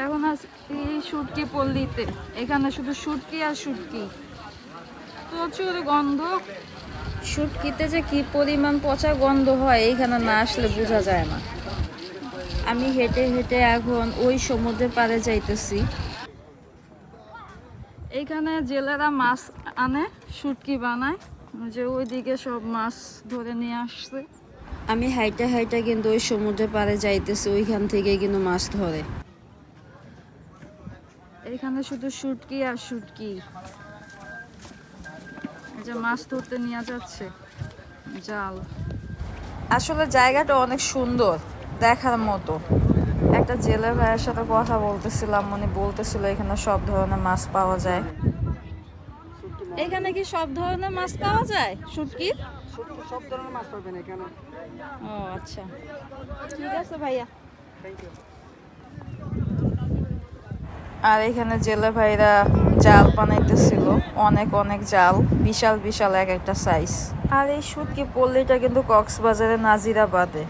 এখন আসছি শুটকি পল্লীতে। এখানে শুধু শুটকি আর শুটকি। প্রচুর গন্ধ। শুটকিতে যে কি পরিমাণ পচা গন্ধ হয় এইখানে না আসলে বোঝা যায় না। আমি হেঁটে হেঁটে এখন ওই সমুদ্রের পাড়ে যাইতেছি। এইখানে জেলেরা মাছ আনে শুটকি বানায়। যে ওইদিকে সব মাছ ধরে নিয়ে আসছে। আমি হাইটে হাইটে কিন্তু ওই সমুদ্রের পাড়ে যাইতেছি ওইখান থেকে কিন্তু মাছ ধরে। এখানে শুধু শুটকি আর শুটকি। এই যে মাছ ধরতে নিয়ে যাচ্ছে। জাল। আসলে জায়গাটা অনেক সুন্দর দেখার মতো। একটা জেলে ভাইয়ের সাথে কথা বলতেছিলাম উনি বলতেছিল এখানে সব ধরনের মাছ পাওয়া যায়। এখানে কি সব ধরনের মাছ পাওয়া যায়? শুটকি সব ধরনের মাছ পাবেন এখানে। ও আচ্ছা। ঠিক আছে ভাইয়া। আর এখানে জেলে ভাইরা জাল বানাইতেছিল। অনেক অনেক জাল। বিশাল বিশাল এক একটা সাইজ আর এই শুটকি পল্লীটা কিন্তু কক্সবাজারে নাজিরাবাদে।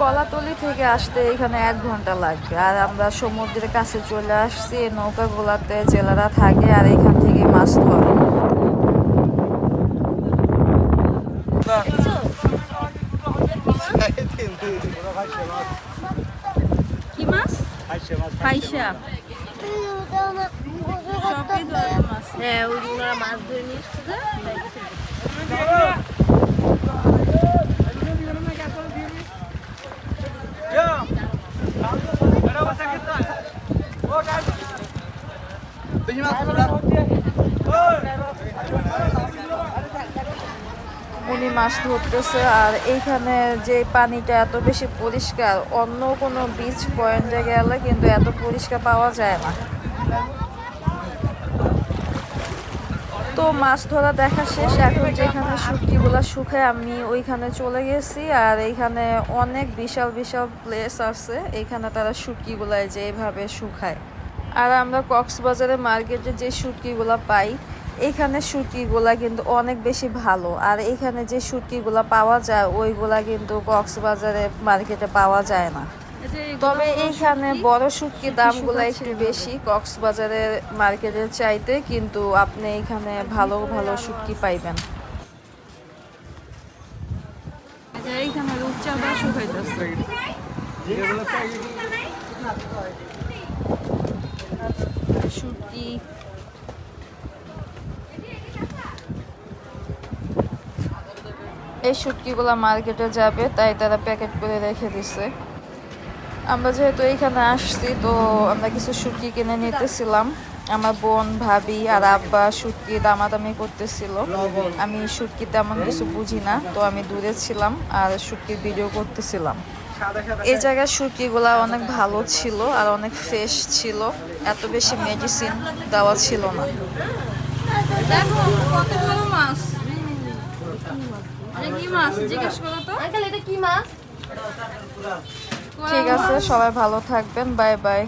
কলাতলি থেকে আসতে এখানে এক ঘণ্টা লাগবে। আর আমরা সমুদ্রের কাছে চলে আসছি নৌকাগুলাতে জেলেরা থাকে আর এখান থেকে মাছ ধরে। কি মাছ? ফাইসা সবই ধরনের মাছ হ্যাঁ ওই ওনারা মাছ ধরে নিয়ে এসছে যে, তাই কিছু উনি মাছ ধরতেছে আর এইখানে যে পানিটা এত বেশি পরিষ্কার, অন্য কোনো বিচ পয়েন্টে গেলে কিন্তু এত পরিষ্কার পাওয়া যায় না। তো মাছ ধরা দেখা শেষ, এখন যেখানে শুটকিগুলা শুকায় আমি ওইখানে চলে গেছি আর এইখানে অনেক বিশাল বিশাল প্লেস আছে এইখানে তারা শুটকিগুলা যে এইভাবে শুকায়। আর আমরা কক্সবাজারের মার্কেটে যে শুটকিগুলা পাই এইখানে শুটকিগুলা কিন্তু অনেক বেশি ভালো। আর এখানে যে শুটকিগুলা পাওয়া যায় ওইগুলা কিন্তু কক্সবাজারে মার্কেটে পাওয়া যায় না। তবে এইখানে বড় শুটকির দামগুলো একটু বেশি কক্সবাজারের মার্কেটের চাইতে কিন্তু আপনি এখানে ভালো ভালো শুটকি পাইবেন। এইখানে রূপচাঁদা শুকাইতেছে শুটকি এই শুটকিগুলো মার্কেটে যাবে, তাই তারা প্যাকেট করে রেখে দিছে। আমরা যেহেতু এইখানে আসছি, তো আমরা কিছু শুটকি কিনে নিতেছিলাম। আমার বোন, ভাবি আর আব্বা শুটকি দামাদামি করতেছিল। আমি শুটকি তেমন কিছু বুঝি না, তো আমি দূরে ছিলাম আর শুটকির ভিডিও করতেছিলাম। এই জায়গার শুটকিগুলা অনেক ভালো ছিল আর অনেক ফ্রেশ ছিল। এত বেশি মেডিসিন দেওয়া ছিল না। দেখো কত বড় মাছ। কি মাছ? জিজ্ঞেস করো তো। আঙ্কেল এটা কি মাছ? ঠিক আছে সবাই ভালো থাকবেন বাই বাই।